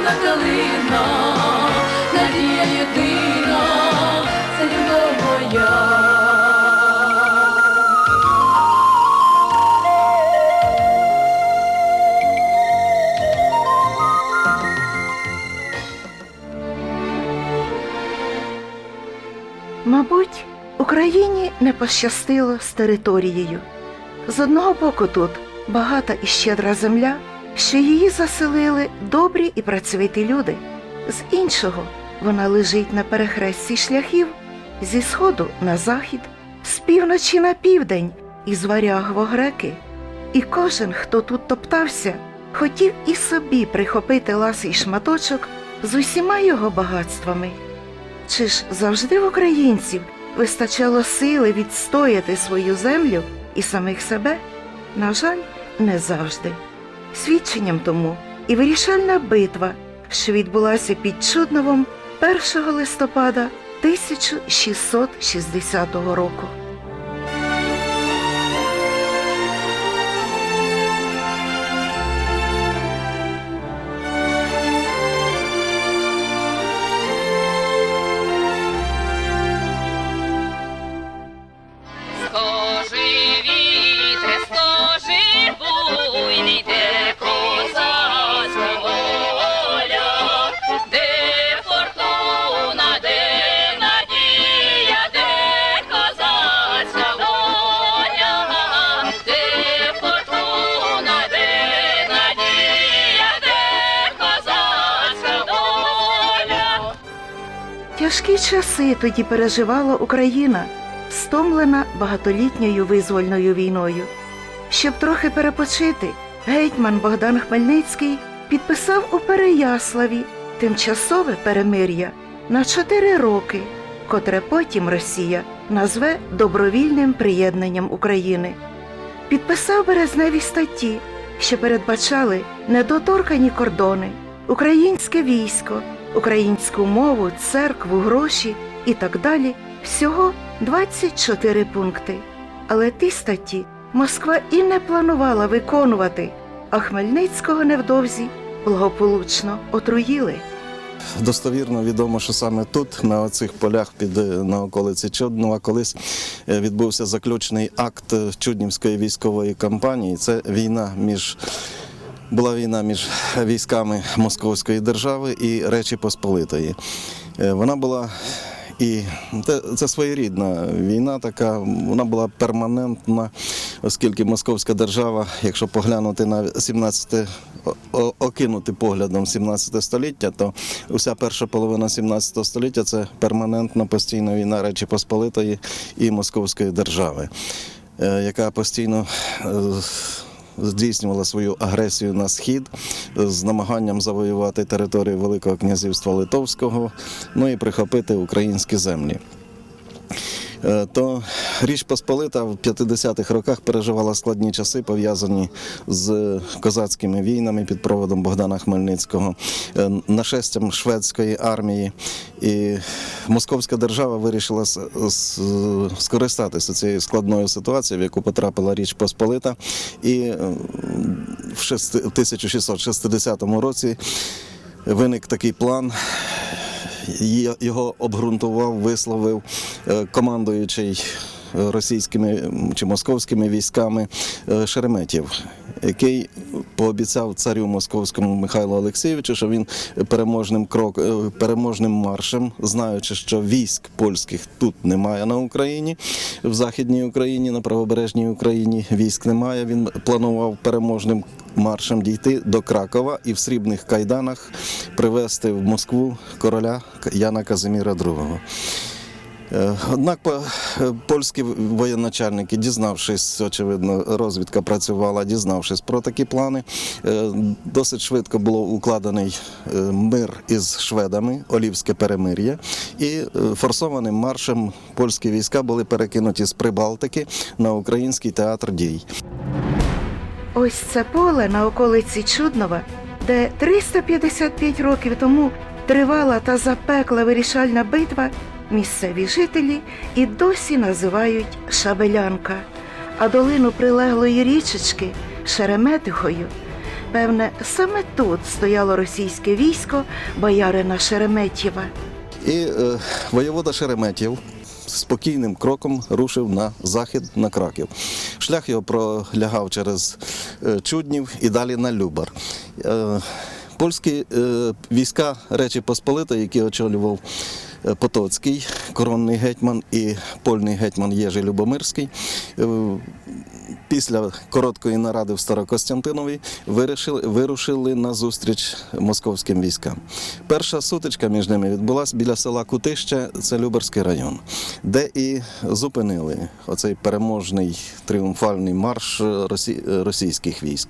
чорна калина, надія єдина, це любов моя. Мабуть, Україні не пощастило з територією. З одного боку тут багата і щедра земля, що її заселили добрі і працьовиті люди. З іншого вона лежить на перехресті шляхів зі сходу на захід, з півночі на південь із варяг в греки. І кожен, хто тут топтався, хотів і собі прихопити ласий шматочок з усіма його багатствами. Чи ж завжди в українців вистачало сили відстояти свою землю і самих себе? На жаль, не завжди. Свідченням тому і вирішальна битва, що відбулася під Чудновом 1 листопада 1660 року. Тяжкі часи тоді переживала Україна, стомлена багатолітньою визвольною війною. Щоб трохи перепочити, гетьман Богдан Хмельницький підписав у Переяславі тимчасове перемир'я на чотири роки, котре потім Росія назве добровільним приєднанням України. Підписав березневі статті, що передбачали недоторкані кордони, українське військо, українську мову, церкву, гроші і так далі. Всього 24 пункти. Але ті статті Москва і не планувала виконувати, а Хмельницького невдовзі благополучно отруїли. Достовірно відомо, що саме тут, на оцих полях під е, на околиці Чуднова, колись е, відбувся заключний акт Чуднівської військової кампанії. Це війна між була війна між військами Московської держави і Речі Посполитої. Е, Вона була і це, це своєрідна війна, така вона була перманентна, оскільки Московська держава, якщо поглянути на 17 о- о- окинути поглядом 17 століття, то уся перша половина 17 століття це перманентна постійна війна Речі Посполитої і Московської держави, е, яка постійно е, здійснювала свою агресію на схід з намаганням завоювати територію Великого князівства Литовського, ну і прихопити українські землі. Е, То Річ Посполита в 50-х роках переживала складні часи, пов'язані з козацькими війнами під проводом Богдана Хмельницького, е, нашестям шведської армії. І Московська держава вирішила скористатися цією складною ситуацією, в яку потрапила Річ Посполита. І е, в шести- в 1660 році виник такий план Його обґрунтував, висловив е, командуючий е, російськими чи московськими військами е, Шереметєв, який пообіцяв царю московському Михайлу Олексійовичу, що він переможним крок, переможним маршем, знаючи, що військ польських тут немає на Україні, в Західній Україні, на правобережній Україні військ немає. Він планував переможним маршем дійти до Кракова і в срібних кайданах привезти в Москву короля Яна Казиміра II. Е, Однак е, польські воєначальники, дізнавшись, очевидно, розвідка працювала, дізнавшись про такі плани, е, досить швидко було укладений мир із шведами, Олівське перемир'я, і форсованим маршем польські війська були перекинуті з Прибалтики на український театр дій. Ось це поле на околиці Чуднова, де 355 років тому тривала та запекла вирішальна битва, місцеві жителі і досі називають Шабелянка, а долину прилеглої річечки Шереметихою. Певне, саме тут стояло російське військо боярина Шереметєва. І е, воєвода Шереметєв спокійним кроком рушив на захід на Краків. Шлях його пролягав через е, Чуднів і далі на Любар. Е, польські е, війська Речі Посполитої, які очолював Потоцький, коронний гетьман і польний гетьман Єжи Любомирський. е, Після короткої наради в Старокостянтинові вирішили, вирушили на зустріч московським військам. Перша сутичка між ними відбулася біля села Кутище, це Люберський район, де і зупинили оцей переможний тріумфальний марш росі, російських військ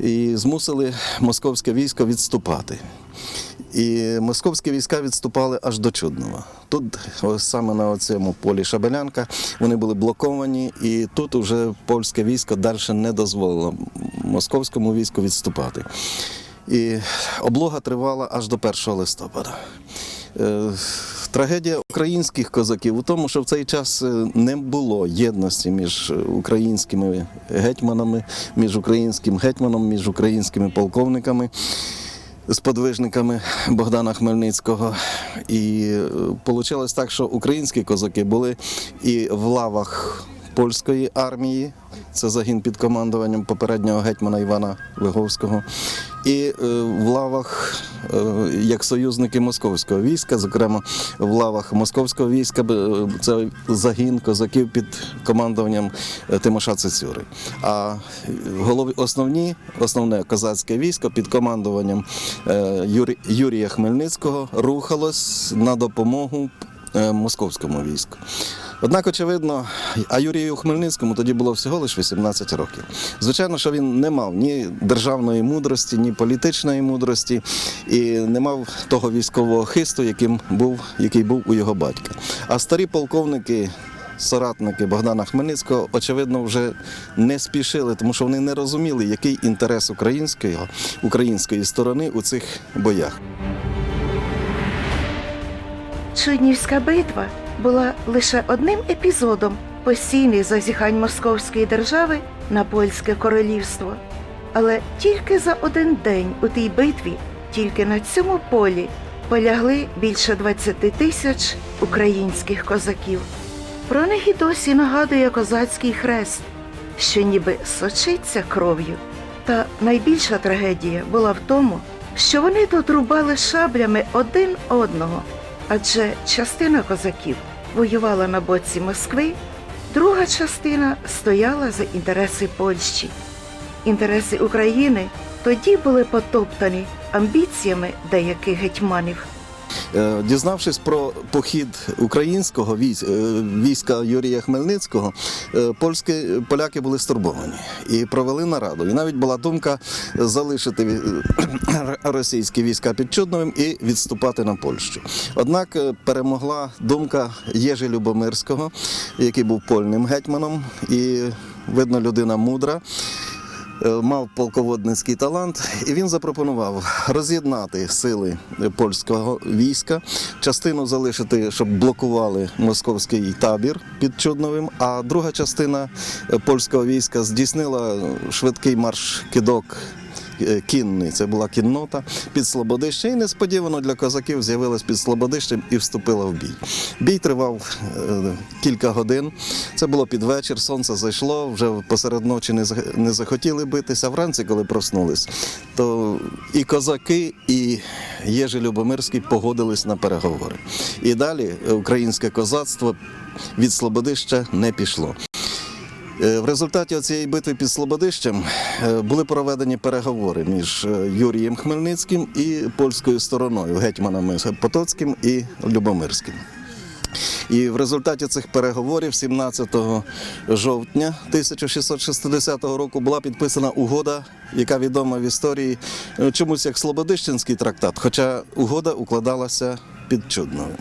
і змусили московське військо відступати. І московські війська відступали аж до Чуднова. Тут, саме на цьому полі Шабелянка, вони були блоковані, і тут уже польське військо далі не дозволило московському війську відступати. І облога тривала аж до 1 листопада. Е, Трагедія українських козаків у тому, що в цей час е, не було єдності між українськими гетьманами, між українським гетьманом, між українськими полковниками сподвижниками Богдана Хмельницького. І вийшло так, що українські козаки були і в лавах польської армії, це загін під командуванням попереднього гетьмана Івана Виговського, і е, в лавах е, як союзники московського війська, зокрема в лавах московського війська, е, це загін козаків під командуванням Тимоша Цицюри. А голові основні, основне козацьке військо під командуванням Юрі- Юрія Хмельницького рухалось на допомогу московському війську. Однак, очевидно, а Юрію Хмельницькому тоді було всього лише 18 років. Звичайно, що він не мав ні державної мудрості, ні політичної мудрості і не мав того військового хисту, яким був, який був у його батька. А старі полковники. Соратники Богдана Хмельницького, очевидно, вже не спішили, тому що вони не розуміли, який інтерес української, української сторони у цих боях. Чуднівська битва була лише одним епізодом постійних зазіхань Московської держави на польське королівство. Але тільки за один день у тій битві, тільки на цьому полі, полягли більше 20 тисяч українських козаків. Про них і досі нагадує козацький хрест, що ніби сочиться кров'ю. Та найбільша трагедія була в тому, що вони додрубали шаблями один одного, адже частина козаків воювала на боці Москви, друга частина стояла за інтереси Польщі. Інтереси України тоді були потоптані амбіціями деяких гетьманів. Е, Дізнавшись про похід українського е, війська Юрія Хмельницького, е, польські поляки були стурбовані і провели нараду. І навіть була думка залишити російські війська під Чудновим і відступати на Польщу. Однак перемогла думка Єжи Любомирського, який був польним гетьманом, і видно, людина мудра. Е, мав полководницький талант, і він запропонував роз'єднати сили польського війська, частину залишити, щоб блокували московський табір під Чудновим, а друга частина польського війська здійснила швидкий марш кидок. Е, Кінний, це була кіннота під Слободище, і несподівано для козаків з'явилась під Слободищем і вступила в бій. Бій тривав е, кілька годин. Це було під вечір, сонце зайшло, вже посеред ночі не зах- не захотіли битися. Вранці, коли проснулись, то і козаки, і Єжи Любомирський погодились на переговори. І далі українське козацтво від Слободища не пішло. Е, В результаті цієї битви під Слободищем е, були проведені переговори між е, Юрієм Хмельницьким і польською стороною, гетьманами Потоцьким і Любомирським. І в результаті цих переговорів 17 жовтня 1660 року була підписана угода, яка відома в історії чомусь як Слободищенський трактат, хоча угода укладалася під Чудновим.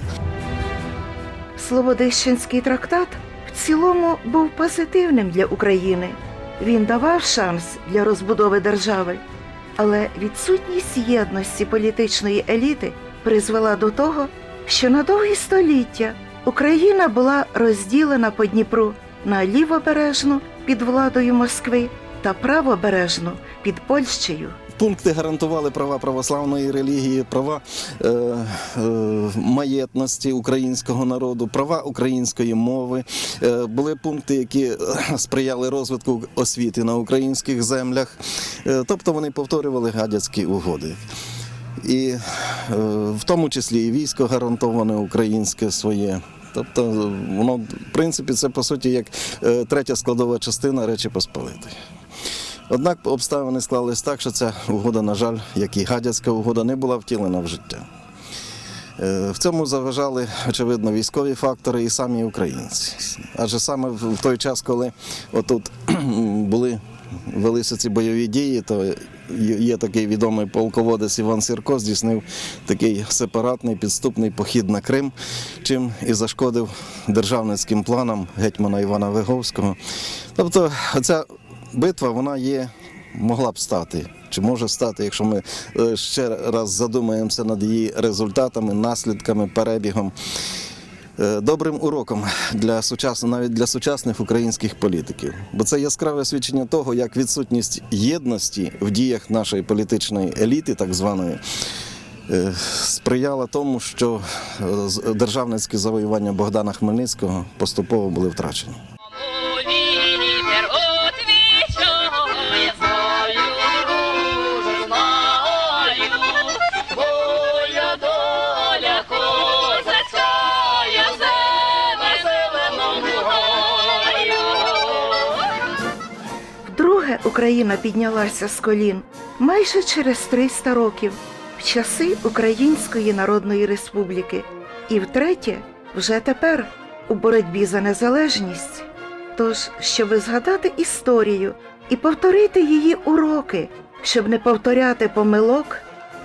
Слободищенський трактат цілому був позитивним для України. Він давав шанс для розбудови держави, але відсутність єдності політичної еліти призвела до того, що на довгі століття Україна була розділена по Дніпру на лівобережну під владою Москви та правобережну під Польщею. Пункти гарантували права православної релігії, права е, е, маєтності українського народу, права української мови. Е, були пункти, які е, сприяли розвитку освіти на українських землях. Е, тобто вони повторювали гадяцькі угоди. І е, в тому числі і військо гарантоване українське своє. Тобто, воно, в принципі, це по суті як е, третя складова частина Речі Посполитої. Однак обставини склались так, що ця угода, на жаль, як і гадяцька угода, не була втілена в життя. Е, В цьому заважали, очевидно, військові фактори і самі українці. Адже саме в той час, коли отут були велися ці бойові дії, то є такий відомий полководець Іван Сірко, здійснив такий сепаратний підступний похід на Крим, чим і зашкодив державницьким планам гетьмана Івана Виговського. Тобто, ця битва вона є, могла б стати. Чи може стати, якщо ми е, ще раз задумаємося над її результатами, наслідками, перебігом, е, добрим уроком для сучасних, навіть для сучасних українських політиків. Бо це яскраве свідчення того, як відсутність єдності в діях нашої політичної еліти, так званої, е, сприяла тому, що державницькі завоювання Богдана Хмельницького поступово були втрачені. Україна піднялася з колін майже через 300 років в часи Української Народної Республіки, і втретє, вже тепер у боротьбі за незалежність. Тож, щоб згадати історію і повторити її уроки, щоб не повторяти помилок,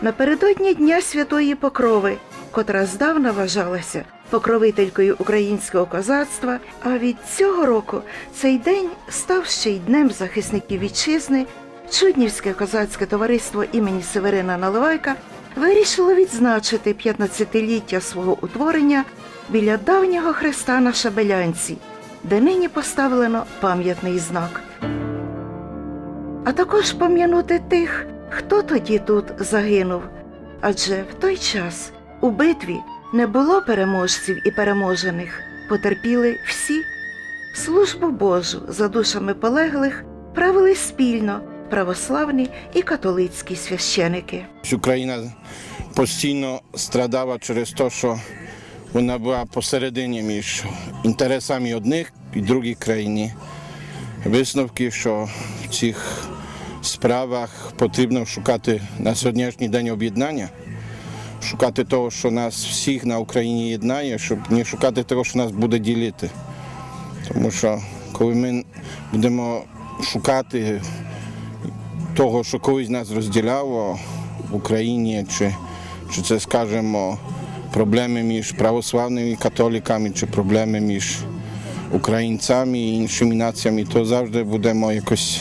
напередодні Дня Святої Покрови, котра здавна вважалася покровителькою українського козацтва, а від цього року цей день став ще й днем захисників вітчизни. Чуднівське козацьке товариство імені Северина Наливайка вирішило відзначити 15-ліття свого утворення біля давнього хреста на Шабелянці, де нині поставлено пам'ятний знак. А також пом'янути тих, хто тоді тут загинув. Адже в той час у битві не було переможців і переможених, потерпіли всі. Службу Божу за душами полеглих правили спільно православні і католицькі священики. Україна постійно страдала через те, що вона була посередині між інтересами одних і других країн. Висновки, що в цих справах потрібно шукати на сьогоднішній день об'єднання, шукати того, що нас всіх на Україні єднає, щоб не шукати того, що нас буде ділити. Тому що коли ми будемо шукати того, що колись нас розділяло в Україні, чи, чи це, скажімо, проблеми між православними католиками, чи проблеми між українцями і іншими націями, то завжди будемо якось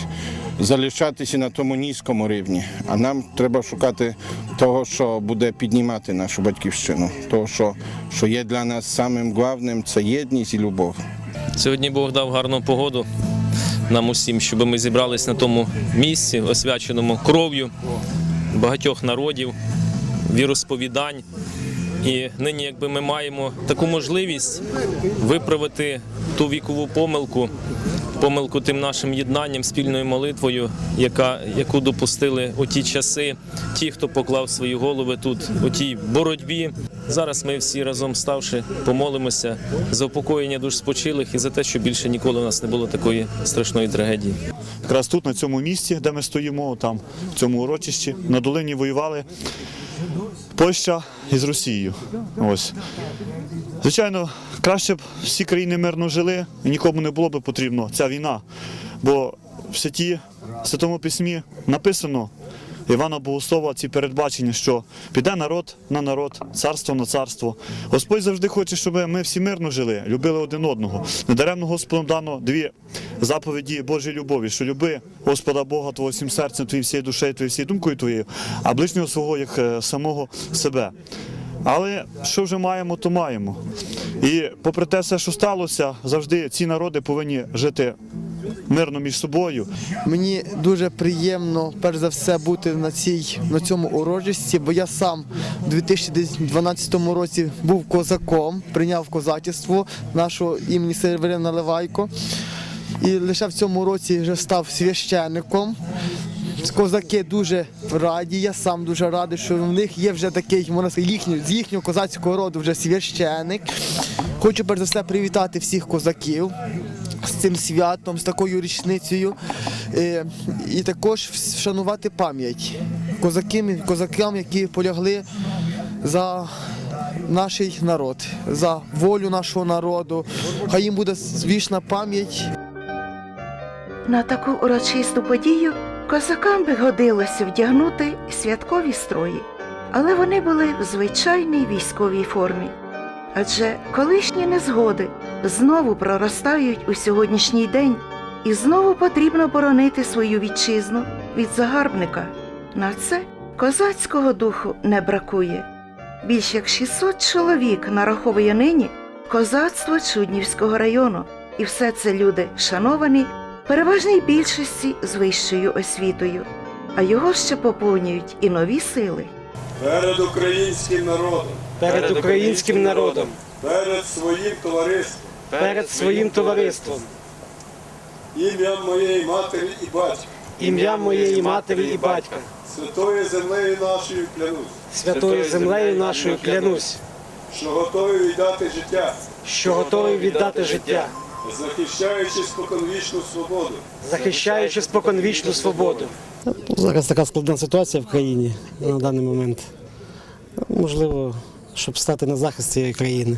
залишатися на тому низькому рівні. А нам треба шукати того, що буде піднімати нашу батьківщину, того, що, що є для нас самим головним, це єдність і любов. Сьогодні Бог дав гарну погоду нам усім, щоб ми зібрались на тому місці, освяченому кров'ю багатьох народів, віросповідань. І нині, якби ми маємо таку можливість виправити ту вікову помилку, помилку тим нашим єднанням, спільною молитвою, яка, яку допустили у ті часи, ті, хто поклав свої голови тут, у тій боротьбі. Зараз ми всі разом ставши, помолимося за упокоєння душ спочилих і за те, щоб більше ніколи у нас не було такої страшної трагедії. Якраз тут, на цьому місці, де ми стоїмо, там, в цьому урочищі, на долині воювали Польща із Росією. Ось. Звичайно, краще б всі країни мирно жили, і нікому не було б потрібно ця війна. Бо в святі, в Святому Письмі написано Івана Богослова ці передбачення, що піде народ на народ, царство на царство. Господь завжди хоче, щоб ми всі мирно жили, любили один одного. Недаремно Господом дано дві заповіді Божої любові, що люби Господа Бога твого всім серцем, твоїм всією душею, твоєю всією думкою твоєю, а ближнього свого як е, самого себе. Але що вже маємо, то маємо. І попри те, все, що сталося, завжди ці народи повинні жити мирно між собою. Мені дуже приємно, перш за все, бути на цій на цьому урочисті, бо я сам у 2012 році був козаком, прийняв козачество нашого імені Северина Наливайко. І лише в цьому році вже став священником. Козаки дуже раді, я сам дуже радий, що в них є вже такий, можна сказати, їхній, з їхнього козацького роду вже священник. Хочу перш за все привітати всіх козаків з цим святом, з такою річницею. Е, І також вшанувати пам'ять козакам, козакам, які полягли за наш народ, за волю нашого народу. Хай їм буде вічна пам'ять. На таку урочисту подію козакам би годилося вдягнути святкові строї, але вони були в звичайній військовій формі. Адже колишні незгоди знову проростають у сьогоднішній день, і знову потрібно боронити свою вітчизну від загарбника. На це козацького духу не бракує. Більш як 600 чоловік нараховує нині козацтво Чуднівського району, і все це люди шановані переважній більшості з вищою освітою, а його ще поповнюють і нові сили. перед українським народом, перед українським народом, перед своїм товариством, перед своїм товариством, ім'ям моєї матері і батька, ім'ям моєї матері і батька, святою землею нашою клянусь, святою землею нашою клянусь, що готовий віддати життя, що готовий віддати життя, захищаючи споконвічну свободу, захищаючи споконвічну свободу. Зараз така складна ситуація в країні на даний момент. Можливо, щоб стати на захист цієї країни,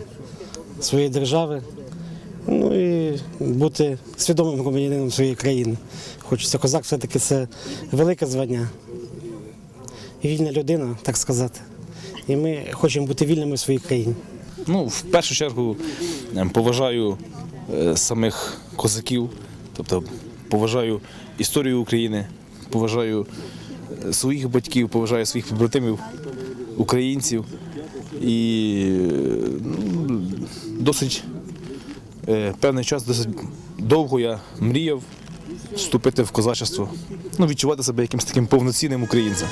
своєї держави, ну і бути свідомим громадянином своєї країни. Хочеться козак все-таки це велике звання. Вільна людина, так сказати. І ми хочемо бути вільними в своїй країні. Ну, в першу чергу ем, поважаю самих козаків, тобто поважаю історію України, поважаю е, своїх батьків, поважаю своїх побратимів, українців. І е, ну, досить е, певний час, досить довго я мріяв вступити в козачество, ну, відчувати себе якимось таким повноцінним українцем.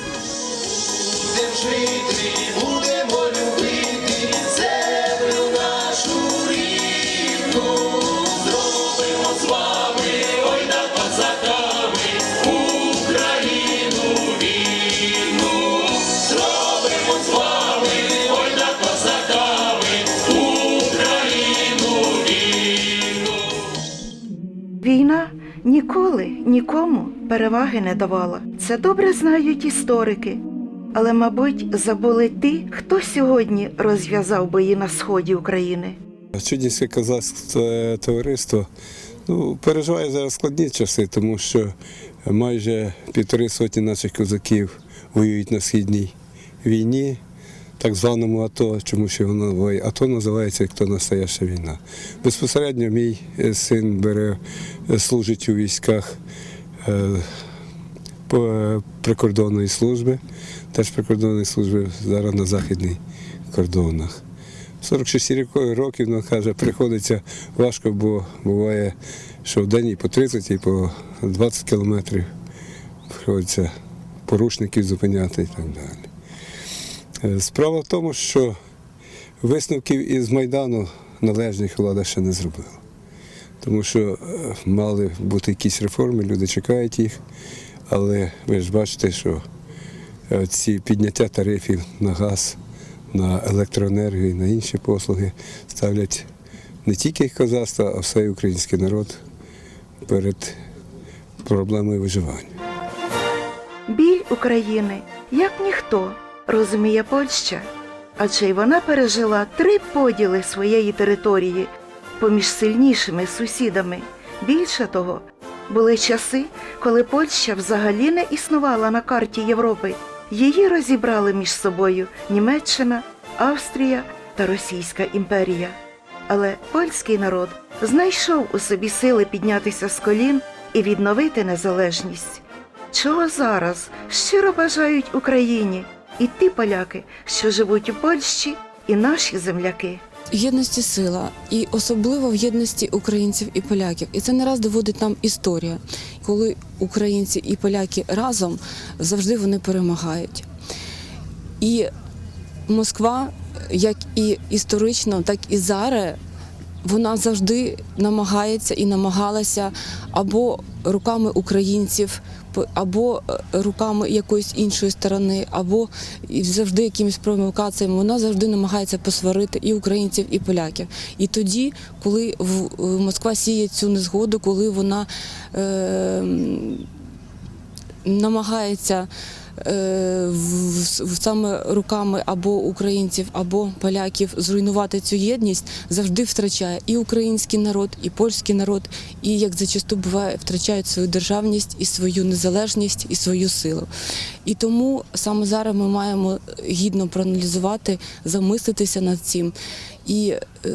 Нікому переваги не давала. Це добре знають історики. Але, мабуть, забули ті, хто сьогодні розв'язав бої на сході України. Чудівське козацьке товариство ну, переживає зараз складні часи, тому що майже півтори сотні наших козаків воюють на східній війні, так званому АТО, чому ще воно АТО називається як то настояща війна. Безпосередньо мій е, син бере, е, служить у військах е, прикордонної служби, теж прикордонної служби зараз на західних кордонах. 46 років, ну, каже, приходиться важко, бо буває, що в день і по 30, і по 20 кілометрів приходиться порушників зупиняти і так далі. Е, Справа в тому, що висновків із Майдану належних влада ще не зробила. Тому що е, мали бути якісь реформи, люди чекають їх, але ви ж бачите, що е, ці підняття тарифів на газ, на електроенергію на інші послуги ставлять не тільки козацтво, а все український народ перед проблемою виживання. Біль України, як ніхто, розуміє Польща, адже й вона пережила три поділи своєї території поміж сильнішими сусідами. Більше того, були часи, коли Польща взагалі не існувала на карті Європи. Її розібрали між собою Німеччина, Австрія та Російська імперія. Але польський народ знайшов у собі сили піднятися з колін і відновити незалежність. Чого зараз щиро бажають Україні і ті поляки, що живуть у Польщі, і наші земляки. єдності сила, і особливо в єдності українців і поляків. І це не раз доводить нам історія, коли українці і поляки разом завжди вони перемагають. І Москва, як і історично, так і зараз, вона завжди намагається і намагалася або руками українців, або е, руками якоїсь іншої сторони, або завжди якимись провокаціями. Вона завжди намагається посварити і українців, і поляків. І тоді, коли е, Москва сіє цю незгоду, коли вона е, намагається саме руками або українців, або поляків зруйнувати цю єдність, завжди втрачає і український народ, і польський народ, і як зачасту буває, втрачають свою державність і свою незалежність і свою силу. І тому саме зараз ми маємо гідно проаналізувати, замислитися над цим і е,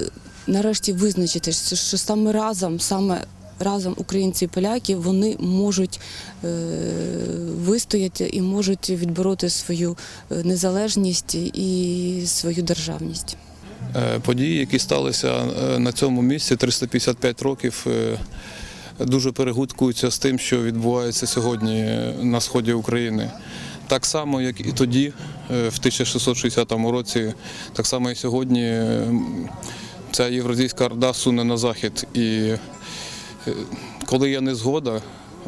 нарешті визначитися, що саме разом, саме разом українці і поляки вони можуть е, вистояти і можуть відбороти свою е, незалежність і свою державність. Е, Події, які сталися на цьому місці 355 років, дуже перегукуються з тим, що відбувається сьогодні на сході України. Так само, як і тоді, в 1660 році, так само і сьогодні ця євразійська орда суне на захід. І коли є незгода,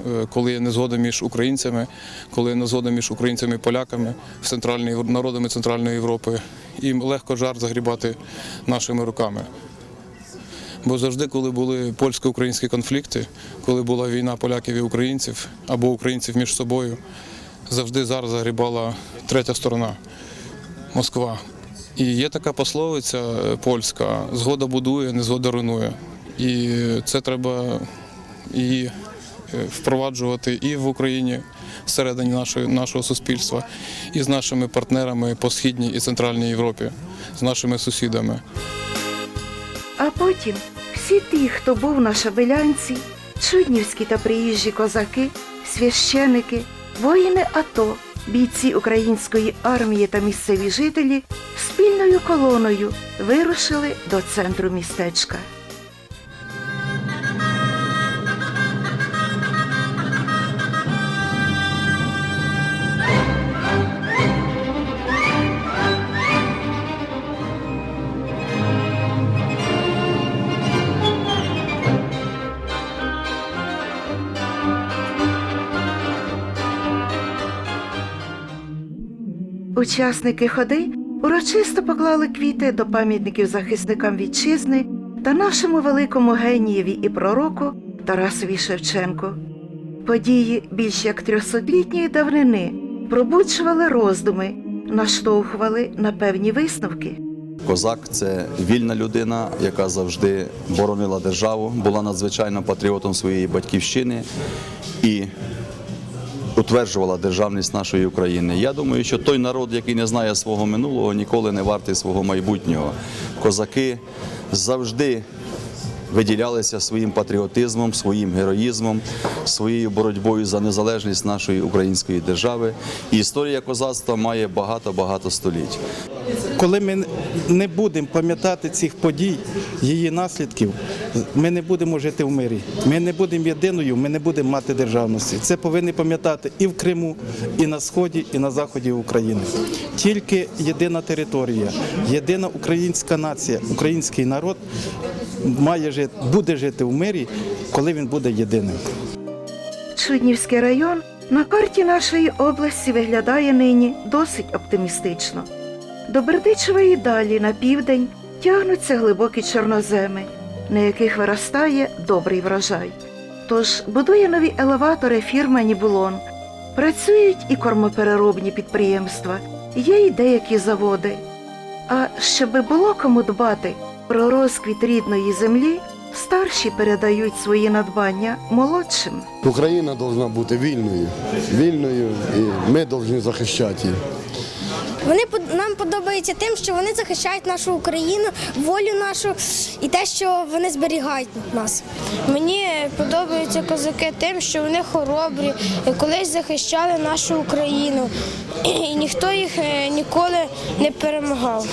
е, коли є незгода між українцями, коли є незгода між українцями і поляками, центральній народами Центральної Європи, їм легко жар загрібати нашими руками. Бо завжди, коли були польсько-українські конфлікти, коли була війна поляків і українців або українців між собою, завжди зараз загрібала третя сторона Москва. І є така пословиця е, польська: згода будує, незгода руйнує. І це треба її е, впроваджувати і в Україні всередині нашої, нашого суспільства, і з нашими партнерами по східній і центральній Європі, з нашими сусідами. А потім всі ті, хто був на шабелянці, чуднівські та приїжджі козаки, священики, воїни АТО, бійці української армії та місцеві жителі спільною колоною вирушили до центру містечка. Учасники ходи урочисто поклали квіти до пам'ятників захисникам вітчизни та нашому великому генієві і пророку Тарасові Шевченку. Події більш як трьохсотлітньої давнини пробуджували роздуми, наштовхували на певні висновки. Козак це вільна людина, яка завжди боронила державу, була надзвичайно патріотом своєї батьківщини і утверджувала державність нашої України. Я думаю, що той народ, який не знає свого минулого, ніколи не вартий свого майбутнього. Козаки завжди виділялися своїм патріотизмом, своїм героїзмом, своєю боротьбою за незалежність нашої української держави. І історія козацтва має багато-багато століть. Коли ми не будемо пам'ятати цих подій, її наслідків, ми не будемо жити в мирі. Ми не будемо єдиною, ми не будемо мати державності. Це повинні пам'ятати і в Криму, і на сході, і на заході України. Тільки єдина територія, єдина українська нація, український народ має жити, буде жити в мирі, коли він буде єдиним. Чуднівський район на карті нашої області виглядає нині досить оптимістично. До Бердичевої далі на південь тягнуться глибокі чорноземи, на яких виростає добрий врожай. Тож будує нові елеватори фірма Нібулон. Працюють і кормопереробні підприємства, є й деякі заводи. А щоби було кому дбати про розквіт рідної землі, старші передають свої надбання молодшим. Україна повинна бути вільною, вільною, і ми повинні захищати її. Вони нам подобаються тим, що вони захищають нашу Україну, волю нашу і те, що вони зберігають нас. Мені подобаються козаки тим, що вони хоробрі, колись захищали нашу Україну, і ніхто їх е, ніколи не перемагав.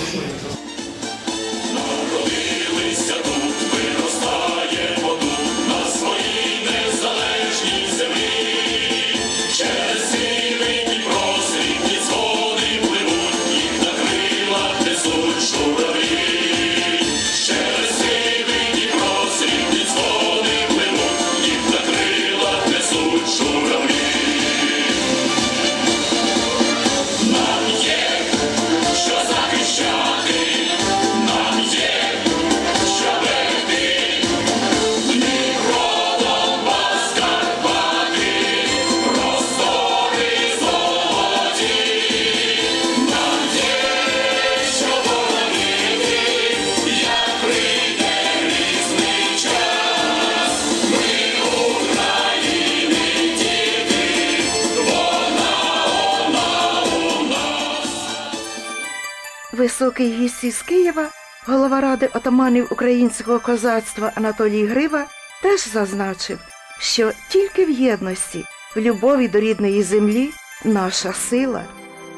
Високий гість із Києва, голова ради отаманів українського козацтва Анатолій Грива, теж зазначив, що тільки в єдності, в любові до рідної землі наша сила.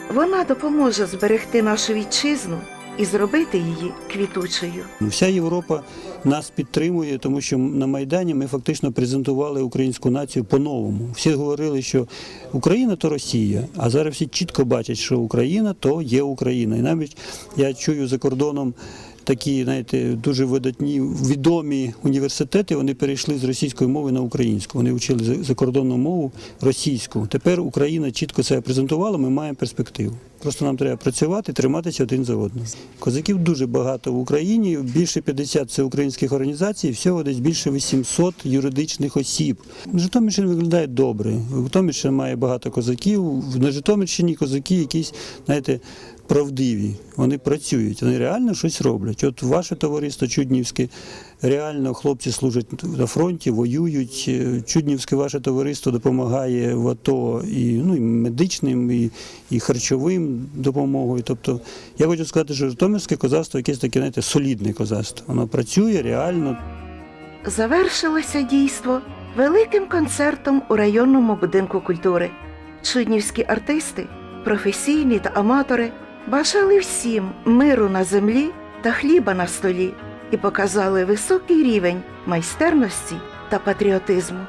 Вона допоможе зберегти нашу вітчизну і зробити її квітучою. Вся Європа нас підтримує, тому що на Майдані ми фактично презентували українську націю по-новому. Всі говорили, що Україна то Росія, а зараз всі чітко бачать, що Україна то є Україна. І навіть я чую за кордоном. Такі, знаєте, дуже видатні відомі університети. Вони перейшли з російської мови на українську. Вони вчили закордонну мову російську. Тепер Україна чітко себе презентувала. Ми маємо перспективу. Просто нам треба працювати, триматися один за одним. Козаків дуже багато в Україні. Більше 50 це українських організацій, всього десь більше 800 юридичних осіб. Житомирщина виглядає добре. Житомирщина має багато козаків. На Житомирщині козаки якісь, знаєте, правдиві. Вони працюють, вони реально щось роблять. От ваше товариство Чуднівське, реально хлопці служать на фронті, воюють. Е, Чуднівське ваше товариство допомагає в АТО і, ну, і медичним, і, і харчовим допомогою. Тобто я хочу сказати, що Житомирське козацтво якесь таке, знаєте, солідне козацтво. Воно працює реально. Завершилося дійство великим концертом у районному будинку культури. Чуднівські артисти, професійні та аматори бажали всім миру на землі та хліба на столі і показали високий рівень майстерності та патріотизму.